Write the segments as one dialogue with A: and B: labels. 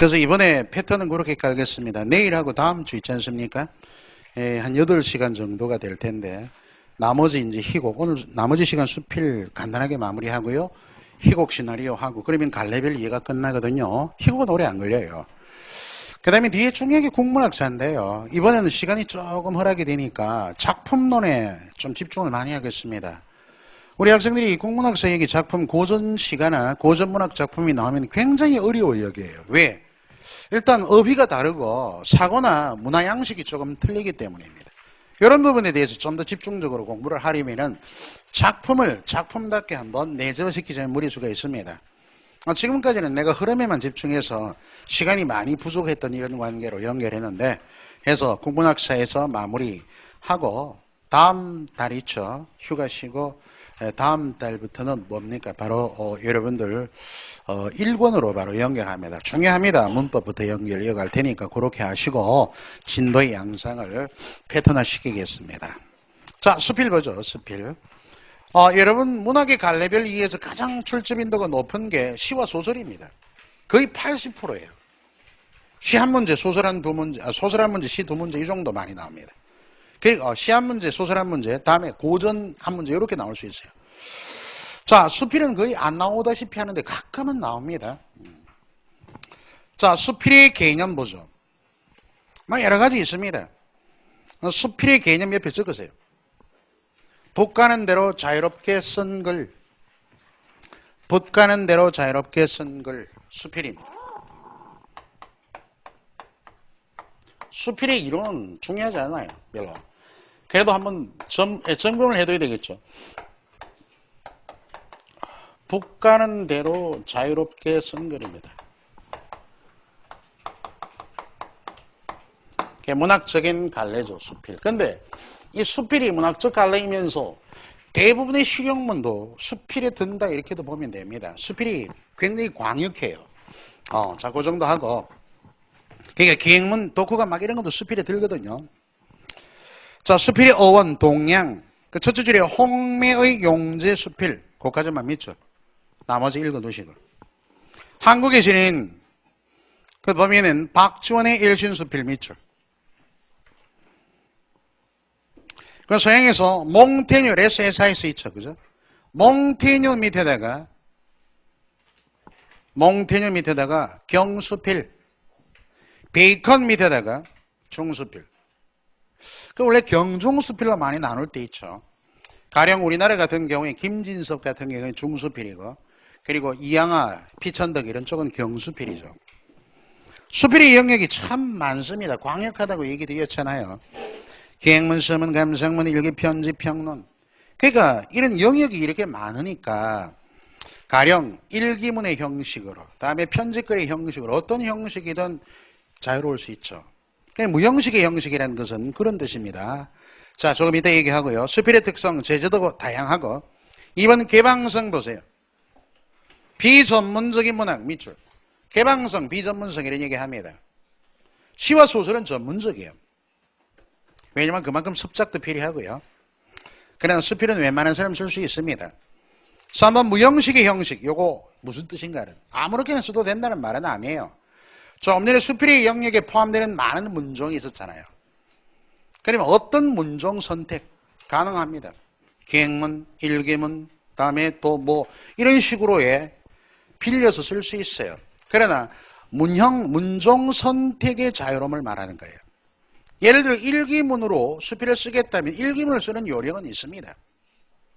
A: 그래서 이번에 패턴은 그렇게 깔겠습니다. 내일하고 다음 주 있지 않습니까? 예, 한 8시간 정도가 될 텐데, 나머지 이제 희곡, 오늘 나머지 시간 수필 간단하게 마무리하고요. 희곡 시나리오 하고, 그러면 갈래별 이해가 끝나거든요. 희곡은 오래 안 걸려요. 그 다음에 뒤에 중요하게 국문학자인데요. 이번에는 시간이 조금 허락이 되니까 작품론에 좀 집중을 많이 하겠습니다. 우리 학생들이 국문학사 얘기 작품 고전 시가나 고전 문학 작품이 나오면 굉장히 어려워 여겨요. 왜? 일단 어휘가 다르고 사고나 문화 양식이 조금 틀리기 때문입니다. 이런 부분에 대해서 좀 더 집중적으로 공부를 하려면은 작품을 작품답게 한번 내재시키자는 무리수가 있습니다. 어, 지금까지는 내가 흐름에만 집중해서 시간이 많이 부족했던 이런 관계로 연결했는데 해서 국문학사에서 마무리하고 다음 달 있죠. 휴가 쉬고 다음 달부터는 뭡니까? 바로 어, 여러분들 어, 1권으로 바로 연결합니다. 중요합니다. 문법부터 연결 이어갈 테니까 그렇게 하시고 진도의 양상을 패턴화 시키겠습니다. 자, 수필 보죠. 수필. 어, 여러분 문학의 갈래별 2에서 가장 출제 빈도가 높은 게 시와 소설입니다. 거의 80%예요. 시 한 문제, 소설 한 두 문제, 아, 소설 한 문제, 시 두 문제 이 정도 많이 나옵니다. 그 어, 시한 문제, 소설 한 문제, 다음에 고전 한 문제 이렇게 나올 수 있어요. 자, 수필은 거의 안 나오다시피 하는데 가끔은 나옵니다. 자, 수필의 개념 보죠. 막 여러 가지 있습니다. 수필의 개념 옆에 적으세요. 붓가는 대로 자유롭게 쓴 글. 붓가는 대로 자유롭게 쓴 글. 수필입니다. 수필의 이론은 중요하지 않아요. 별로. 그래도 한번 점, 예, 점검을 해둬야 되겠죠. 붓가는 대로 자유롭게 쓴 글입니다. 문학적인 갈래죠, 수필. 근데 이 수필이 문학적 갈래이면서 대부분의 실용문도 수필에 든다 이렇게도 보면 됩니다. 수필이 굉장히 광역해요. 어, 자, 그 정도 하고. 그러니까 기행문, 독후가 막 이런 것도 수필에 들거든요. 자, 수필의 어원, 동양. 그 첫째 줄에 홍매의 용제 수필. 그까지만 믿죠. 나머지 읽어 두시고. 한국에 지닌, 그 보면은 박지원의 일신 수필 믿죠. 그 서양에서 몽테뉴 SSIS 있죠. 그죠? 몽테뉴 밑에다가 몽테뉴 밑에다가 경수필 베이컨 밑에다가 중수필 그 원래 경중수필로 많이 나눌 때 있죠. 가령 우리나라 같은 경우에 김진섭 같은 경우에 중수필이고 그리고 이양아, 피천덕 이런 쪽은 경수필이죠. 수필의 영역이 참 많습니다. 광역하다고 얘기 드렸잖아요. 기행문, 서문, 감상문, 일기, 편지, 평론. 그러니까 이런 영역이 이렇게 많으니까 가령 일기문의 형식으로, 다음에 편지글의 형식으로 어떤 형식이든 자유로울 수 있죠. 그러니까 무형식의 형식이라는 것은 그런 뜻입니다. 자, 조금 이따 얘기하고요. 수필의 특성, 제재도 다양하고 이번 개방성 보세요. 비전문적인 문학 밑줄. 개방성, 비전문성 이런 얘기합니다. 시와 소설은 전문적이에요. 왜냐면 그만큼 습작도 필요하고요. 그러나 수필은 웬만한 사람 쓸 수 있습니다. 3번 무형식의 형식. 요거 무슨 뜻인가는 아무렇게나 써도 된다는 말은 아니에요. 조금 전에 수필의 영역에 포함되는 많은 문종이 있었잖아요. 그러면 어떤 문종 선택 가능합니다. 기행문, 일기문, 다음에 또 뭐 이런 식으로의 빌려서 쓸 수 있어요. 그러나 문형, 문종 선택의 자유로움을 말하는 거예요. 예를 들어 일기문으로 수필을 쓰겠다면 일기문을 쓰는 요령은 있습니다.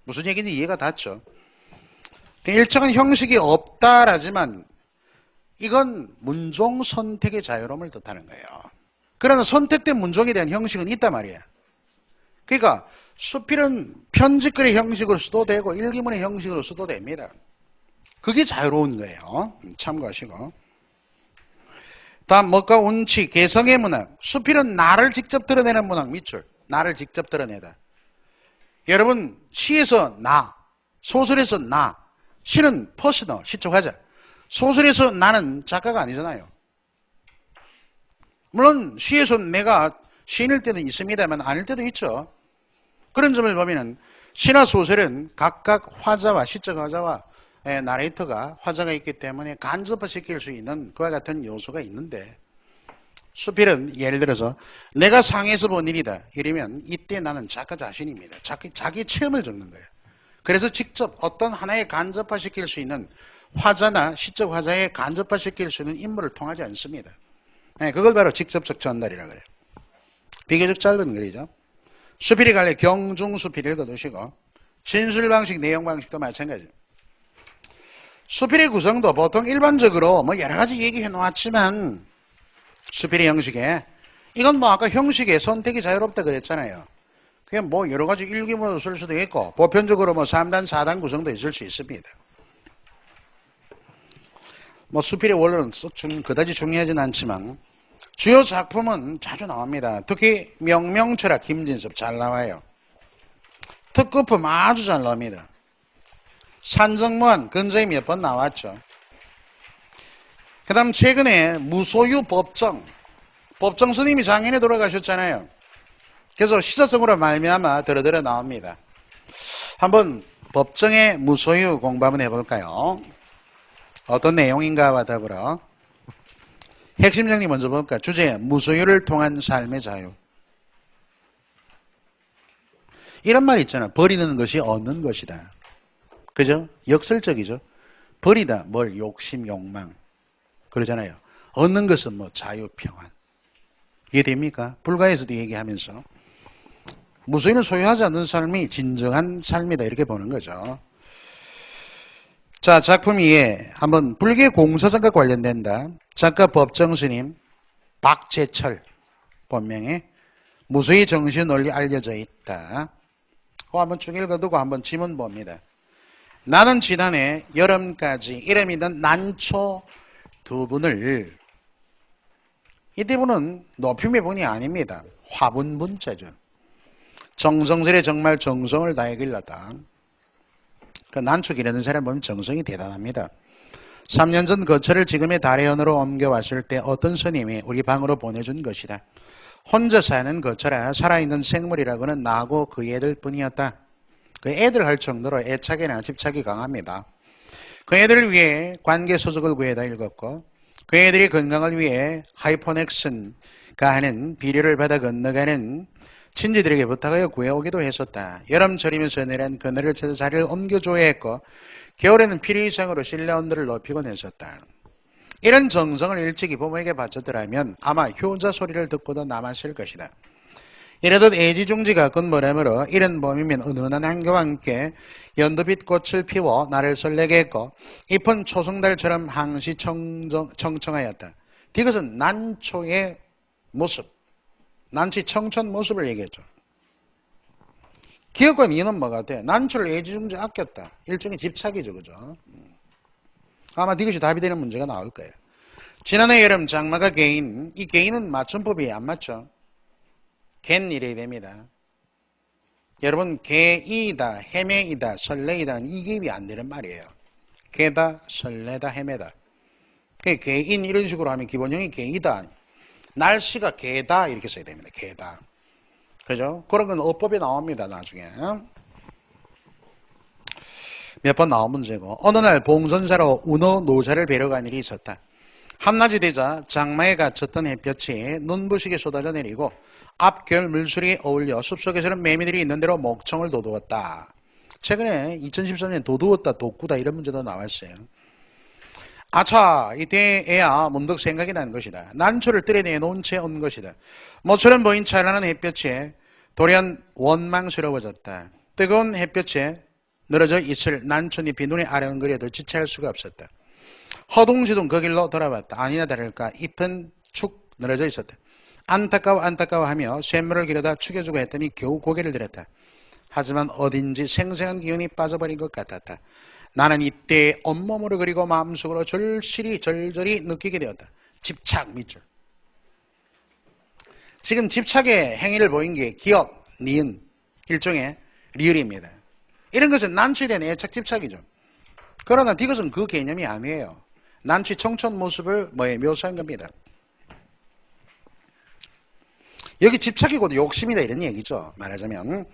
A: 무슨 얘기인지 이해가 닿죠? 일정한 형식이 없다라지만 이건 문종 선택의 자유로움을 뜻하는 거예요. 그러나 선택된 문종에 대한 형식은 있단 말이에요. 그러니까 수필은 편집글의 형식으로 써도 되고 일기문의 형식으로 써도 됩니다. 그게 자유로운 거예요. 참고하시고. 다음 뭐가 운치, 개성의 문학. 수필은 나를 직접 드러내는 문학 밑줄. 나를 직접 드러내다. 여러분 시에서 나, 소설에서 나, 시는 퍼스너, 시적하자. 소설에서 나는 작가가 아니잖아요. 물론 시에서 내가 시인일 때는 있습니다만 아닐 때도 있죠. 그런 점을 보면은 시나 소설은 각각 화자와 시적 화자와 에, 나레이터가 화자가 있기 때문에 간접화시킬 수 있는 그와 같은 요소가 있는데 수필은 예를 들어서 내가 상에서 본 일이다 이러면 이때 나는 작가 자신입니다. 자기, 자기 체험을 적는 거예요. 그래서 직접 어떤 하나에 간접화시킬 수 있는 화자나 시적 화자에 간접화시킬 수 있는 인물을 통하지 않습니다. 네, 그걸 바로 직접적 전달이라 그래요. 비교적 짧은 글이죠. 수필이 갈래 경중 수필 읽어두시고 진술 방식, 내용 방식도 마찬가지예요. 수필의 구성도 보통 일반적으로 뭐 여러 가지 얘기해 놓았지만 수필의 형식에 이건 뭐 아까 형식에 선택이 자유롭다 그랬잖아요. 그게 뭐 여러 가지 일기문으로 쓸 수도 있고 보편적으로 뭐 3단, 4단 구성도 있을 수 있습니다. 뭐 수필의 원론은 썩 중, 그다지 중요하진 않지만 주요 작품은 자주 나옵니다. 특히 명명철학 김진섭 잘 나와요. 특급품 아주 잘 나옵니다. 산정무한 근저에 몇번 나왔죠. 그 다음 최근에 무소유 법정 법정 스님이 장인에 돌아가셨잖아요. 그래서 시사성으로 말미암아 들어들어 나옵니다. 한번 법정의 무소유 공부 한번 해볼까요? 어떤 내용인가와 더불어 핵심 정리 먼저 볼까? 주제 무소유를 통한 삶의 자유. 이런 말 있잖아. 버리는 것이 얻는 것이다. 그죠? 역설적이죠. 버리다 뭘 욕심, 욕망 그러잖아요. 얻는 것은 뭐 자유, 평안. 이해됩니까? 불가에서도 얘기하면서 무소유는 소유하지 않는 삶이 진정한 삶이다 이렇게 보는 거죠. 자 작품 2에 한번 불교 공사상과 관련된다. 작가 법정스님 박재철 본명에 무소유 정신 논리 알려져 있다. 그 한번 쭉 읽어두고 한번 지문 봅니다. 나는 지난해 여름까지 이름 있는 난초 두 분을 이때 분은 높임의 분이 아닙니다. 화분 분자죠. 정성스레 정말 정성을 다해 길렀다. 그 기르는 사람 보면 정성이 대단합니다. 3년 전 거처를 지금의 달해현으로 옮겨왔을 때 어떤 스님이 우리 방으로 보내준 것이다. 혼자 사는 거처라 살아있는 생물이라고는 나하고 그 애들 뿐이었다. 그 애들 할 정도로 애착이나 집착이 강합니다. 그 애들을 위해 관계 소속을 구해다 읽었고 그 애들의 건강을 위해 하이포넥슨가 하는 비료를 받아 건너가는 친지들에게 부탁하여 구해오기도 했었다. 여름철이면서 내란 그늘을 찾아 자리를 옮겨줘야 했고 겨울에는 필요 이상으로 실내 온도를 높이곤 했었다. 이런 정성을 일찍이 부모에게 바쳤더라면 아마 효자 소리를 듣고도 남았을 것이다. 이래도 애지중지가 근무라므로 이런 봄이면 은은한 한겨와 함께 연두빛 꽃을 피워 나를 설레게 했고 잎은 초승달처럼 항시 청정, 청청하였다. 이것은 난초의 모습, 난치 청천 모습을 얘기했죠. 기업과 미는 뭐 같아? 난초를 애지중지 아꼈다. 일종의 집착이죠, 그죠? 아마 이것이 답이 되는 문제가 나올 거예요. 지난해 여름 장마가 개인, 이 개인은 맞춤법이 안 맞죠? 갠 일이 됩니다. 여러분 개이다, 헤매이다, 설레이다는 이 개입이 안 되는 말이에요. 개다, 설레다, 헤매다. 그 개인 이런 식으로 하면 기본형이 개이다. 날씨가 개다 이렇게 써야 됩니다. 개다. 그죠? 그런 건 어법에 나옵니다. 나중에. 몇 번 나온 문제고 어느 날 봉선사로 운어 노자를 뵈러 간 일이 있었다. 한낮이 되자 장마에 갇혔던 햇볕이 눈부시게 쏟아져 내리고 앞결 물소리에 어울려 숲속에서는 매미들이 있는 대로 목청을 도두었다. 최근에 2013년 도두었다, 돋구다 이런 문제도 나왔어요. 아차 이때에야 문득 생각이 나는 것이다. 난초를 뜰어내 놓은 채 온 것이다. 모처럼 보인 찬란한 햇볕에 돌연 원망스러워졌다. 뜨거운 햇볕에 늘어져 있을 난초잎이 눈에 아른거려도 지체할 수가 없었다. 허둥지둥 그 길로 돌아왔다. 아니나 다를까 잎은 축 늘어져 있었다. 안타까워 안타까워하며 쇳물을 기르다 축여주고 했더니 겨우 고개를 들었다. 하지만 어딘지 생생한 기운이 빠져버린 것 같았다. 나는 이때 온몸으로 그리고 마음속으로 절실히 절절히 느끼게 되었다. 집착 밑줄. 지금 집착의 행위를 보인 게 기억, 니은, 일종의 리을입니다. 이런 것은 대한 애착 집착이죠. 그러나 이것은 그 개념이 아니에요. 난취 청춘 모습을 뭐에 묘사한 겁니다. 여기 집착이 곧 욕심이다 이런 얘기죠. 말하자면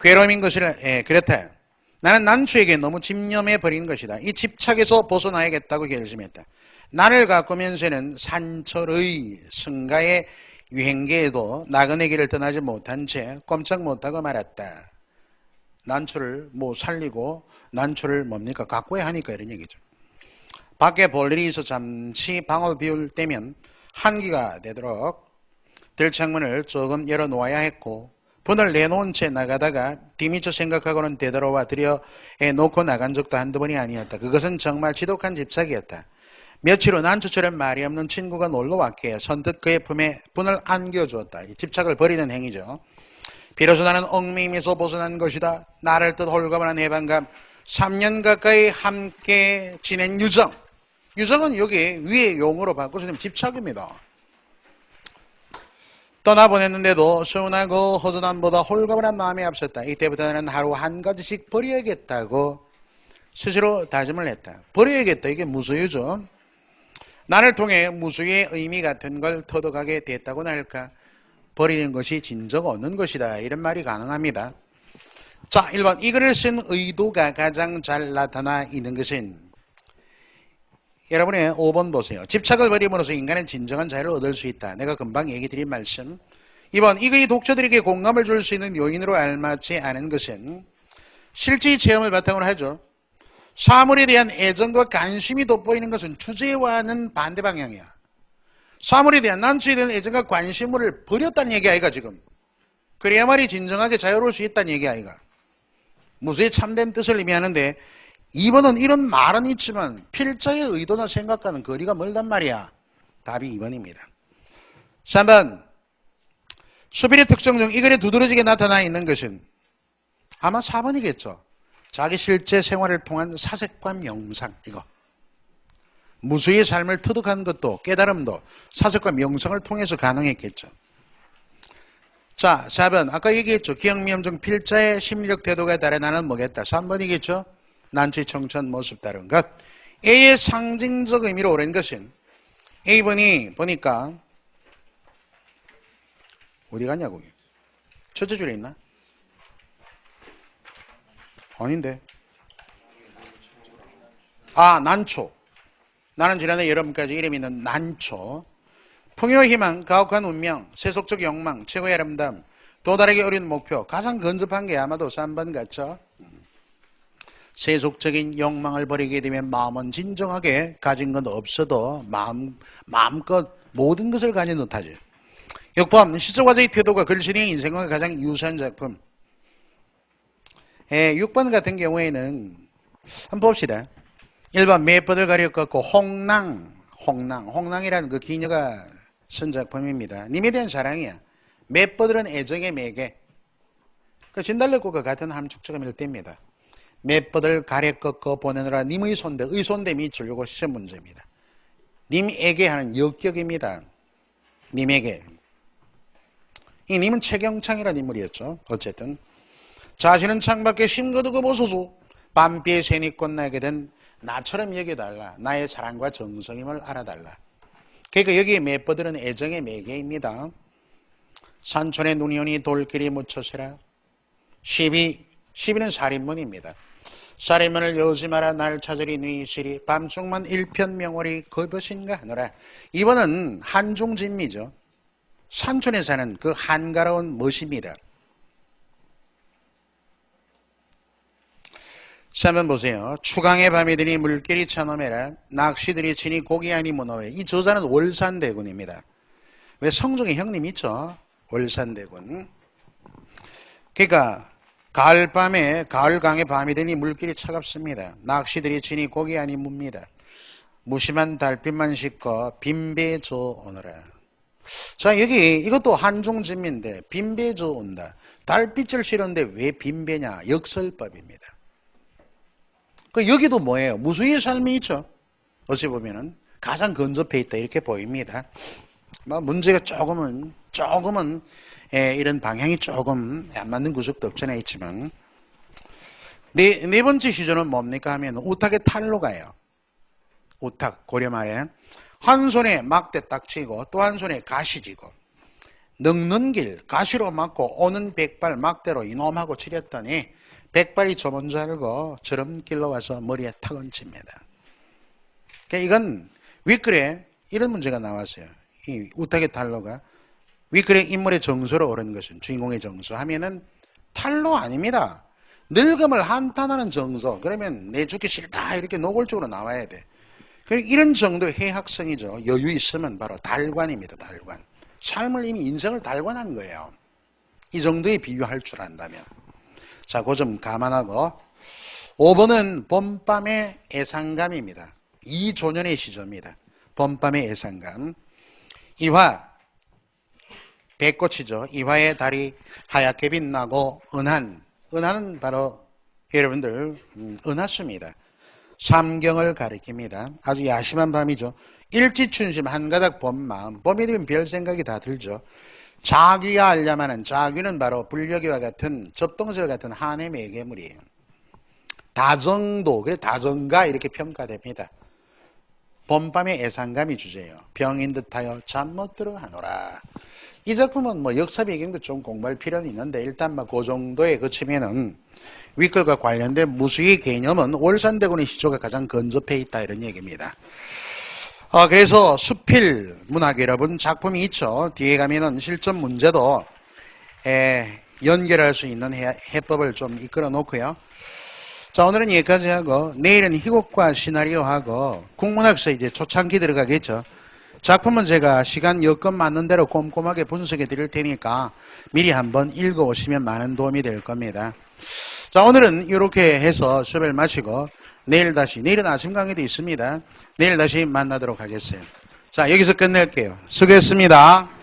A: 괴로움인 것을 예, 그렇다. 나는 난초에게 너무 집념해 버린 것이다. 이 집착에서 벗어나야겠다고 결심했다. 나를 가꾸면서는 산철의 승가의 유행계에도 나그네 길을 떠나지 못한 채 꼼짝 못하고 말았다. 난초를 뭐 살리고 난초를 뭡니까 가꿔야 하니까 이런 얘기죠. 밖에 볼 일이 있어 잠시 방을 비울 때면 한기가 되도록 들창문을 조금 열어놓아야 했고 문을 내놓은 채 나가다가 뒤미처 생각하고는 되돌아와 들여 놓고 나간 적도 한두 번이 아니었다. 그것은 정말 지독한 집착이었다. 며칠 후 난초처럼 말이 없는 친구가 놀러 왔기에 선뜻 그의 품에 분을 안겨주었다. 집착을 버리는 행위죠. 비로소 나는 얽매임에서 벗어난 것이다. 나를 뜻 홀가분한 해방감. 3년 가까이 함께 지낸 유정. 유정은 여기 위에 용어로 바꿔서 집착입니다. 떠나보냈는데도 서운하고 허전함보다 홀가분한 마음이 앞섰다. 이때부터 나는 하루 한 가지씩 버려야겠다고 스스로 다짐을 했다. 버려야겠다. 이게 무소유죠. 나를 통해 무수의 의미 같은 걸 터득하게 됐다고나 할까? 버리는 것이 진정 얻는 것이다. 이런 말이 가능합니다. 자, 1번. 이 글을 쓴 의도가 가장 잘 나타나 있는 것은 여러분의 5번 보세요. 집착을 버림으로써 인간은 진정한 자유를 얻을 수 있다. 내가 금방 얘기 드린 말씀. 2번. 이 글이 독자들에게 공감을 줄 수 있는 요인으로 알맞지 않은 것은 실제 체험을 바탕으로 하죠. 사물에 대한 애정과 관심이 돋보이는 것은 주제와는 반대 방향이야. 사물에 대한 난초에 대한 애정과 관심을 버렸다는 얘기 아이가 지금. 그래야말이 진정하게 자유로울 수 있다는 얘기 아이가. 무수의 참된 뜻을 의미하는데 2번은 이런 말은 있지만 필자의 의도나 생각과는 거리가 멀단 말이야. 답이 2번입니다. 3번 수필의 특징 중이 글에 두드러지게 나타나 있는 것은 아마 4번이겠죠. 자기 실제 생활을 통한 사색과 명상 이거 무수의 삶을 터득한 것도 깨달음도 사색과 명상을 통해서 가능했겠죠. 자, 4번. 아까 얘기했죠. 기억미염중 필자의 심리적 태도가 달해 나는 뭐겠다. 3번이겠죠. 난치 청천 모습 다른 것. A의 상징적 의미로 오랜 것은 A번이 보니까 어디 갔냐고. 첫째 줄에 있나? 아닌데. 아, 난초. 나는 지난해 여러분까지 이름 있는 난초. 풍요 희망, 가혹한 운명, 세속적 욕망, 최고의 아름다움, 또 다르게 어린 목표. 가장 근접한 게 아마도 3번 같죠? 세속적인 욕망을 버리게 되면 마음은 진정하게 가진 건 없어도 마음, 마음껏 모든 것을 가진 듯하죠. 6번, 시적화자의 태도가 글쓴이의 인생과 가장 유사한 작품. 예, 6번 같은 경우에는 한번 봅시다. 1번 매뻗을 가려갖고 홍낭, 홍낭, 홍낭이라는 그 기녀가 쓴 작품입니다. 님에 대한 사랑이야. 매뻗을은 애정의 매개. 그 진달래꽃과 같은 함축적음일 때입니다. 매뻗을 가래 꺾어 보내느라 님의 손대, 의손대이 주려고 시선 문제입니다. 님에게 하는 역격입니다. 님에게. 이 님은 최경창이라는 인물이었죠. 어쨌든. 자신은 창밖에 심거두고 보소서 밤비에 새니꽃 나게 된 나처럼 여겨달라. 나의 사랑과 정성임을 알아달라. 그러니까 여기에 매버들은 애정의 매개입니다. 산촌에 눈이 오니 돌길이 묻혀서라. 12, 12는 살인문입니다. 살인문을 여지 마라 날 찾으리 뉘시리 밤중만 일편명월이 거벗인가 하노라. 이번은 한중진미죠. 산촌에 사는 그 한가로운 멋입니다. 자, 한번 보세요. 추강의 밤이 드니 물길이 쳐넘해라. 낚시들이 치니 고기 아니 문어회. 이 저자는 월산대군입니다. 왜 성종의 형님 있죠? 월산대군. 그러니까 가을 밤에 가을 강의 밤이 되니 물길이 차갑습니다. 낚시들이 치니 고기 아니 뭅니다. 무심한 달빛만 씻고 빈배 저 오너라. 자 여기 이것도 한중진미인데 빈배 저 온다. 달빛을 실었는데 왜 빈배냐? 역설법입니다. 그 여기도 뭐예요? 무수의 삶이 있죠. 어찌 보면은 가장 근접해 있다 이렇게 보입니다. 뭐 문제가 조금은 조금은 예, 이런 방향이 조금 안 맞는 구석도 없잖아 있지만 네, 네 번째 시조는 뭡니까 하면 우탁의 탈로 가요. 우탁 고려 말에 한 손에 막대 딱 치고 또 한 손에 가시 지고 늙는 길 가시로 막고 오는 백발 막대로 이놈하고 치렸더니 백발이 저 먼저 알고 저럼 길러 와서 머리에 탁 얹힙니다. 그러니까 이건 윗글에 이런 문제가 나왔어요. 이 우탁의 탈로가 윗글의 인물의 정서로 오른 것은 주인공의 정서 하면은 탈로 아닙니다. 늙음을 한탄하는 정서. 그러면 내 죽기 싫다 이렇게 노골적으로 나와야 돼. 그 이런 정도의 해학성이죠. 여유 있으면 바로 달관입니다. 달관. 삶을 이미 인생을 달관한 거예요. 이 정도에 비유할 줄 안다면. 자, 그 점 감안하고 5번은 봄밤의 애상감입니다. 이조년의 시조입니다. 봄밤의 애상감. 이화 백꽃이죠. 이화의 달이 하얗게 빛나고 은한 은하는 바로 여러분들 음, 은하수입니다. 삼경을 가리킵니다. 아주 야심한 밤이죠. 일지춘심 한가닥 봄 마음. 봄이 되면 별 생각이 다 들죠. 자기가 알려면은 자기는 바로 불려기와 같은 접동설 같은 한의 매개물이에요. 다정도, 그래 다정가 이렇게 평가됩니다. 봄밤의 애상감이 주제예요. 병인 듯하여 잠 못 들어 하노라. 이 작품은 뭐 역사 배경도 좀 공부할 필요는 있는데 일단 뭐그 정도에 그치면은 윗글과 관련된 무수의 개념은 월산대군의 시조가 가장 근접해 있다 이런 얘기입니다. 어, 그래서 수필 문학 여러분 작품이 있죠. 뒤에 가면은 실전 문제도 에, 연결할 수 있는 해, 해법을 좀 이끌어 놓고요. 자, 오늘은 여기까지 하고, 내일은 희곡과 시나리오하고, 국문학서 이제 초창기 들어가겠죠. 작품은 제가 시간 여건 맞는 대로 꼼꼼하게 분석해 드릴 테니까 미리 한번 읽어 오시면 많은 도움이 될 겁니다. 자, 오늘은 이렇게 해서 수업을 마치고, 내일 다시, 내일은 아침 강의도 있습니다. 내일 다시 만나도록 하겠어요. 자, 여기서 끝낼게요. 수고했습니다.